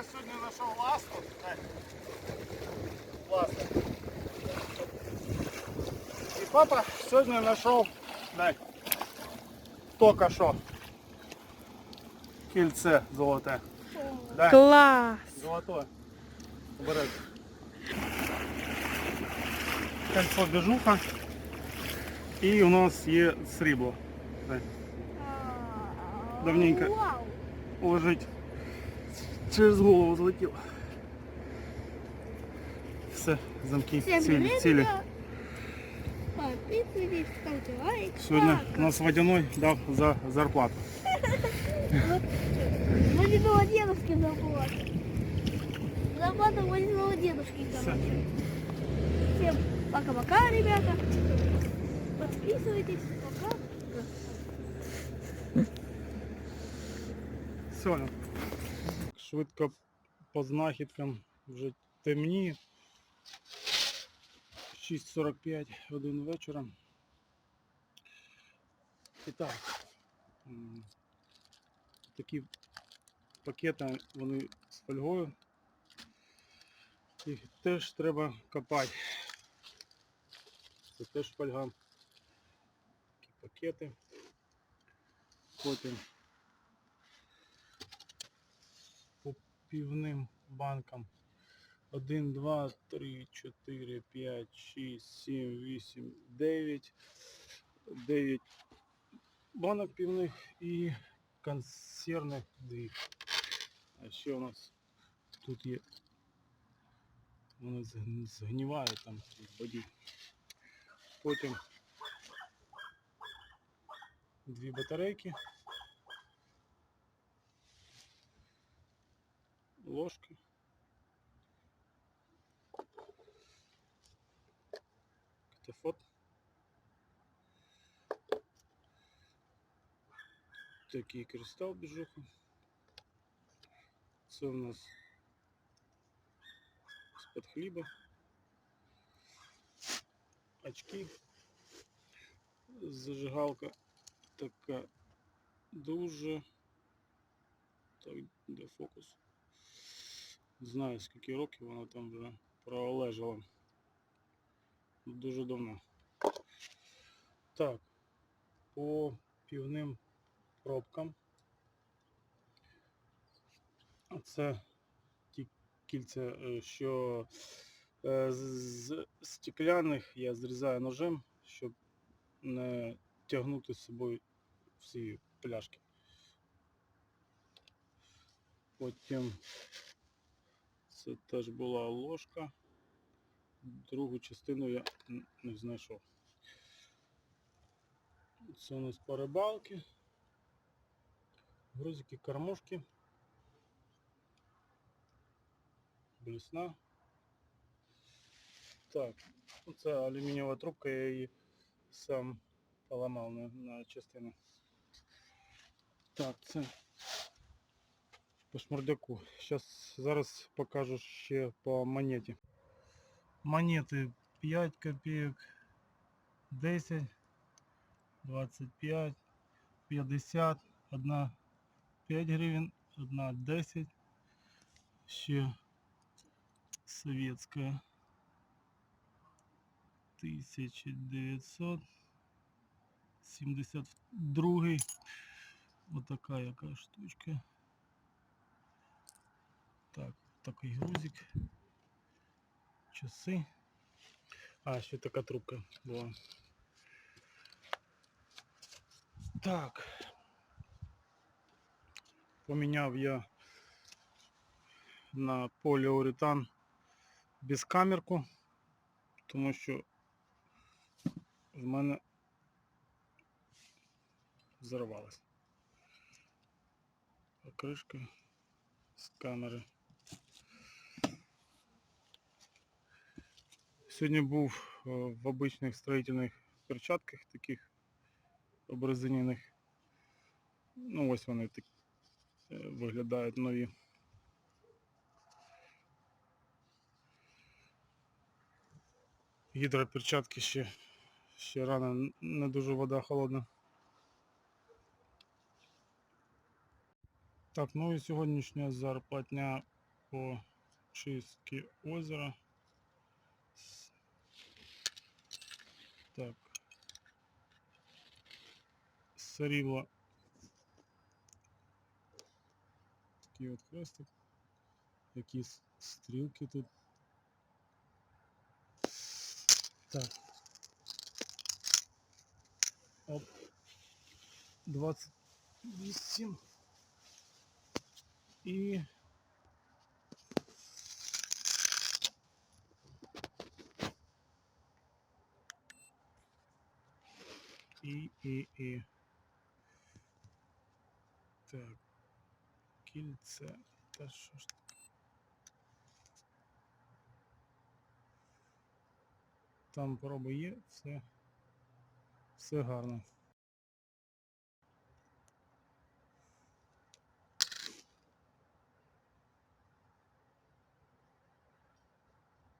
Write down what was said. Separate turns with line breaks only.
Папа сьогодні знайшов ласту. Дай. Ласту. І папа сьогодні знайшов. Дай. Тільки що. Кільце золоте. Дай.
Клас!
Золотое. Обережно. Кольцо біжуха. І у нас є срібло. Дай. Давненько.
Вау!
Лежить. Через голову злетіло. Все, замки
Всем
цілі.
привет,
цілі.
ребят! Подписывайтесь, ставьте лайк.
Сьогодні
Пока.
нас водяной дав за зарплату.
Водяного дедушки зарплата. Зарплата водяного дедушки,
Все.
короче. Всем пока-пока, ребята. Подписывайтесь. Пока.
Все. Швидко по знахідкам вже темніє. 6.45 годин вечора. І так. Такі пакети, вони з фольгою. Їх теж треба копати. Це теж фольга. Такі пакети. Потім півним банкам 1, 2, 3, 4, 5, 6, 7, 8, 9. 9 банок півних і консервних 2. А ще у нас тут є. Вони зг- згнівають там в воді. Потім дві батарейки. Ложки. Катафот. Такий кристал біжуха. Це у нас з-під хліба. Очки. Зажигалка така дуже. Так, де фокус? Знаю скільки років вона там вже пролежала. Дуже давно. Так, по півним пробкам. Це ті кільця, е, що е, з стекляних я зрізаю ножем, щоб не тягнути з собою всі пляшки. Потім це теж була ложка. Другу частину я не знайшов. Це у нас по рибалки. Грузики, кормушки. Блісна. Так, це алюмінієва трубка, я її сам поламав на, на частини. Так, це по шмурдяку. Сейчас зараз покажу ще по монеті. Монети 5 копійок, 10, 25, 50, одна 5 гривень, одна 10, ще советская 1972. Вот такая яка штучка. Так, такий грузик. Часи. А, ще така трубка була. Так. Поміняв я на поліуретан безкамерку, тому що в мене взорвалась. Покришка з камери. Сьогодні був е, в обичних строїтельних перчатках, таких обрезинених. Ну ось вони так е, виглядають нові. Гідроперчатки ще, ще рано, не дуже вода холодна. Так, ну і сьогоднішня зарплатня по чистці озера. Так. Срібло. Такий от хрестик. Якісь стрілки тут. Так. Оп. 28. І і, і, і. Так. Кільце. Та що ж? Там проби є, все. Все гарно.